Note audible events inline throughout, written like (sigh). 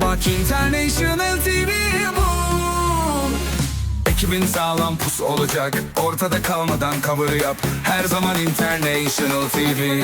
Bak International TV bu Ekibin sağlam pus olacak Ortada kalmadan cover yap Her zaman International TV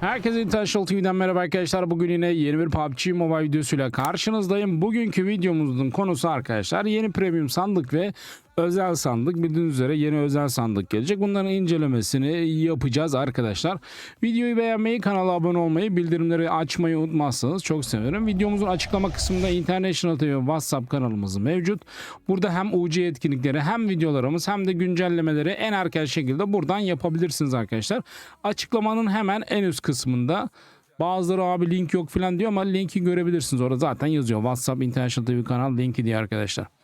Herkese International TV'den merhaba arkadaşlar. Bugün yine yeni bir PUBG Mobile videosuyla karşınızdayım. Bugünkü videomuzun konusu arkadaşlar yeni premium sandık ve özel sandık. Bildiğiniz üzere yeni özel sandık gelecek. Bunların incelemesini yapacağız arkadaşlar. Videoyu beğenmeyi, kanala abone olmayı, bildirimleri açmayı unutmazsanız çok sevinirim. Videomuzun açıklama kısmında International TV WhatsApp kanalımız mevcut. Burada hem UC etkinlikleri hem videolarımız hem de güncellemeleri en erken şekilde buradan yapabilirsiniz arkadaşlar. Açıklamanın hemen en üst kısmında Bazıları abi link yok falan diyor ama linki görebilirsiniz. Orada zaten yazıyor. WhatsApp International TV kanal linki diye arkadaşlar.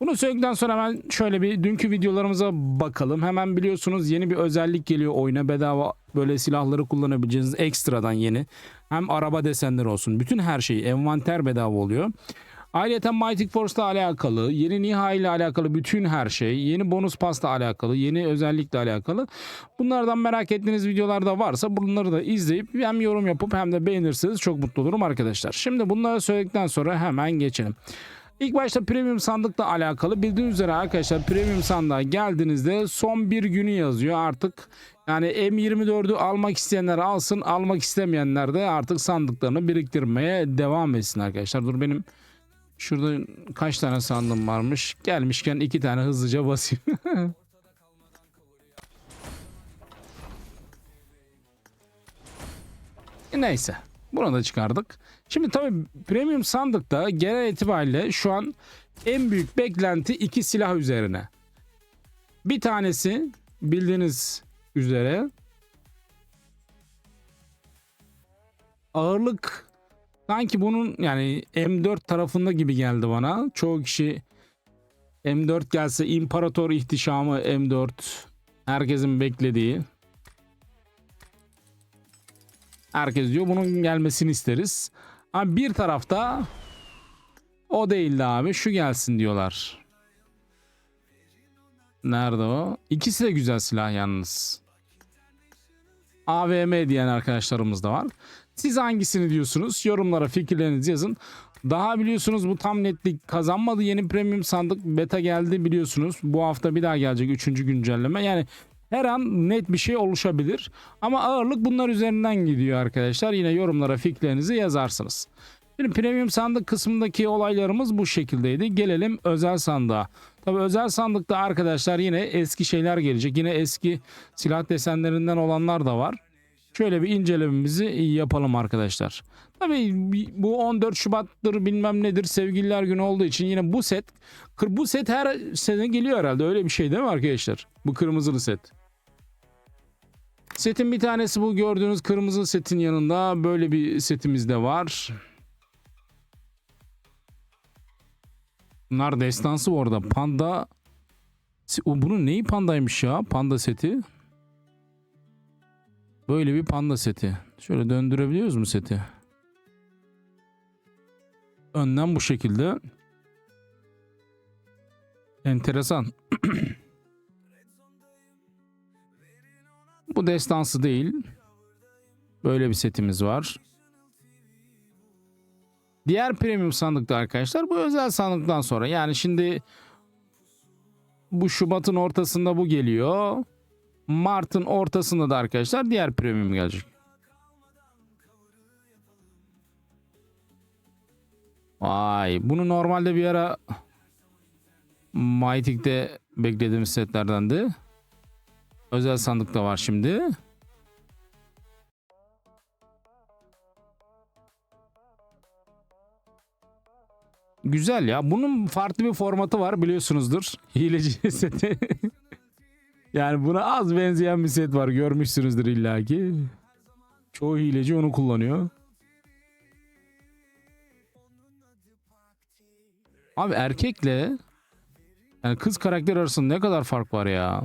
Bunu söyledikten sonra hemen şöyle bir dünkü videolarımıza bakalım. Hemen biliyorsunuz yeni bir özellik geliyor oyuna. Bedava böyle silahları kullanabileceğiniz ekstradan yeni. Hem araba desenleri olsun. Bütün her şey envanter bedava oluyor. Ayrıca Mighty Force'la alakalı, yeni Niha ile alakalı bütün her şey, yeni bonus pasta alakalı, yeni özellikle alakalı. Bunlardan merak ettiğiniz videolar da varsa bunları da izleyip hem yorum yapıp hem de beğenirseniz çok mutlu olurum arkadaşlar. Şimdi bunları söyledikten sonra hemen geçelim. İlk başta premium sandıkla alakalı bildiğiniz üzere arkadaşlar premium sandığa geldiğinizde son bir günü yazıyor artık. Yani M24'ü almak isteyenler alsın almak istemeyenler de artık sandıklarını biriktirmeye devam etsin arkadaşlar. Dur benim şurada kaç tane sandığım varmış gelmişken iki tane hızlıca basayım. (laughs) Neyse bunu da çıkardık. Şimdi tabii premium sandıkta genel itibariyle şu an en büyük beklenti iki silah üzerine. Bir tanesi bildiğiniz üzere ağırlık sanki bunun yani M4 tarafında gibi geldi bana. Çoğu kişi M4 gelse imparator ihtişamı M4 herkesin beklediği. Herkes diyor bunun gelmesini isteriz. Ama bir tarafta o değildi abi şu gelsin diyorlar. Nerede o? İkisi de güzel silah yalnız. AVM diyen arkadaşlarımız da var. Siz hangisini diyorsunuz? Yorumlara fikirlerinizi yazın. Daha biliyorsunuz bu tam netlik kazanmadı. Yeni premium sandık beta geldi biliyorsunuz. Bu hafta bir daha gelecek 3. güncelleme. Yani her an net bir şey oluşabilir. Ama ağırlık bunlar üzerinden gidiyor arkadaşlar. Yine yorumlara fikirlerinizi yazarsınız. Şimdi premium sandık kısmındaki olaylarımız bu şekildeydi. Gelelim özel sandığa. Tabi özel sandıkta arkadaşlar yine eski şeyler gelecek. Yine eski silah desenlerinden olanlar da var. Şöyle bir incelememizi yapalım arkadaşlar. Tabii bu 14 Şubat'tır bilmem nedir sevgililer günü olduğu için yine bu set bu set her sene geliyor herhalde öyle bir şey değil mi arkadaşlar? Bu kırmızılı set. Setin bir tanesi bu gördüğünüz kırmızı setin yanında böyle bir setimiz de var. Bunlar destansı bu arada. Panda o bunun neyi pandaymış ya? Panda seti. Böyle bir panda seti. Şöyle döndürebiliyoruz mu seti? Önden bu şekilde. Enteresan. (clears throat) bu destansı değil. Böyle bir setimiz var. Diğer premium sandıkta arkadaşlar bu özel sandıktan sonra yani şimdi bu Şubat'ın ortasında bu geliyor. Mart'ın ortasında da arkadaşlar diğer premium gelecek. Vay bunu normalde bir ara Mytik'te beklediğimiz setlerdendi. Özel sandıkta var şimdi. Güzel ya. Bunun farklı bir formatı var biliyorsunuzdur. Hileci (laughs) seti. yani buna az benzeyen bir set var. Görmüşsünüzdür illaki. Çoğu hileci onu kullanıyor. Abi erkekle yani kız karakter arasında ne kadar fark var ya.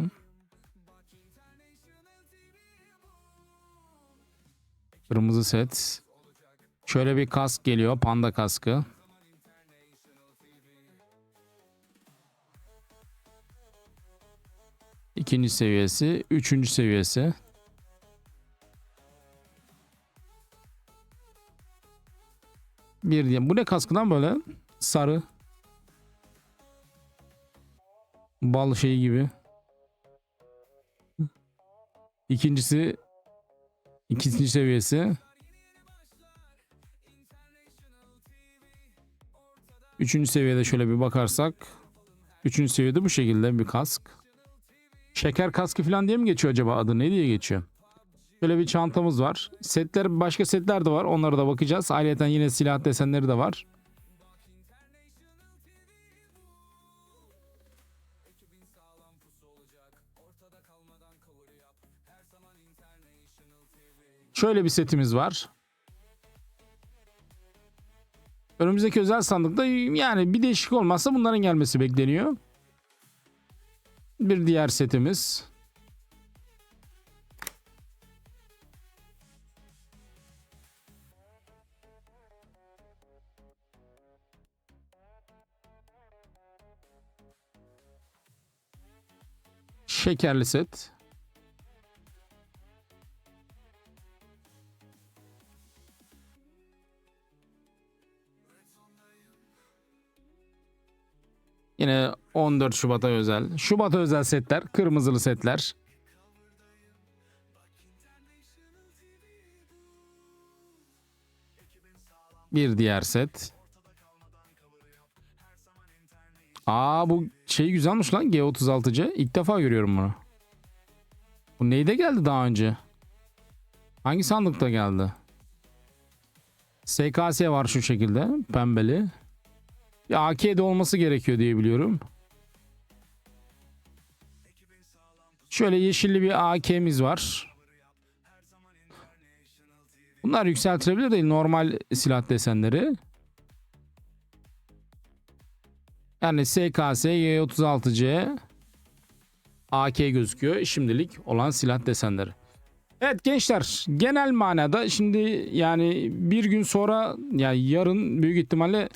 Kırmızı set. Şöyle bir kask geliyor. Panda kaskı. ikinci seviyesi, üçüncü seviyesi. Bir diye. Bu ne kaskıdan böyle? Sarı. Bal şeyi gibi. İkincisi ikinci seviyesi. Üçüncü seviyede şöyle bir bakarsak. Üçüncü seviyede bu şekilde bir kask. Şeker kaskı falan diye mi geçiyor acaba adı? Ne diye geçiyor? Şöyle bir çantamız var. Setler başka setler de var. Onlara da bakacağız. Ayrıca yine silah desenleri de var. Şöyle bir setimiz var. Önümüzdeki özel sandıkta yani bir değişik olmazsa bunların gelmesi bekleniyor. Bir diğer setimiz. Şekerli set. Yine 14 Şubat'a özel. Şubat'a özel setler. Kırmızılı setler. Bir diğer set. Aa bu şey güzelmiş lan G36'cı. İlk defa görüyorum bunu. Bu neyde geldi daha önce? Hangi sandıkta geldi? SKS var şu şekilde. Pembeli. Ya AK'de olması gerekiyor diye biliyorum. Şöyle yeşilli bir AK'miz var. Bunlar yükseltilebilir değil normal silah desenleri. Yani SKS Y36C AK gözüküyor şimdilik olan silah desenleri. Evet gençler genel manada şimdi yani bir gün sonra yani yarın büyük ihtimalle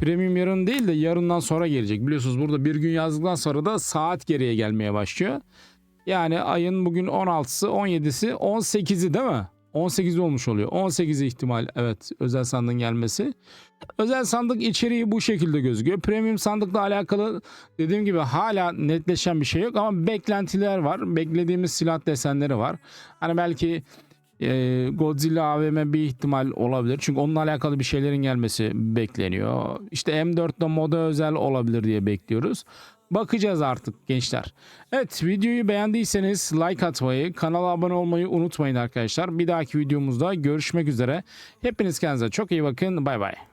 Premium yarın değil de yarından sonra gelecek. Biliyorsunuz burada bir gün yazdıktan sonra da saat geriye gelmeye başlıyor. Yani ayın bugün 16'sı, 17'si, 18'i değil mi? 18 olmuş oluyor. 18 ihtimal evet özel sandığın gelmesi. Özel sandık içeriği bu şekilde gözüküyor. Premium sandıkla alakalı dediğim gibi hala netleşen bir şey yok ama beklentiler var. Beklediğimiz silah desenleri var. Hani belki e, Godzilla AVM bir ihtimal olabilir. Çünkü onunla alakalı bir şeylerin gelmesi bekleniyor. İşte M4'te moda özel olabilir diye bekliyoruz. Bakacağız artık gençler. Evet videoyu beğendiyseniz like atmayı, kanala abone olmayı unutmayın arkadaşlar. Bir dahaki videomuzda görüşmek üzere. Hepiniz kendinize çok iyi bakın. Bay bay.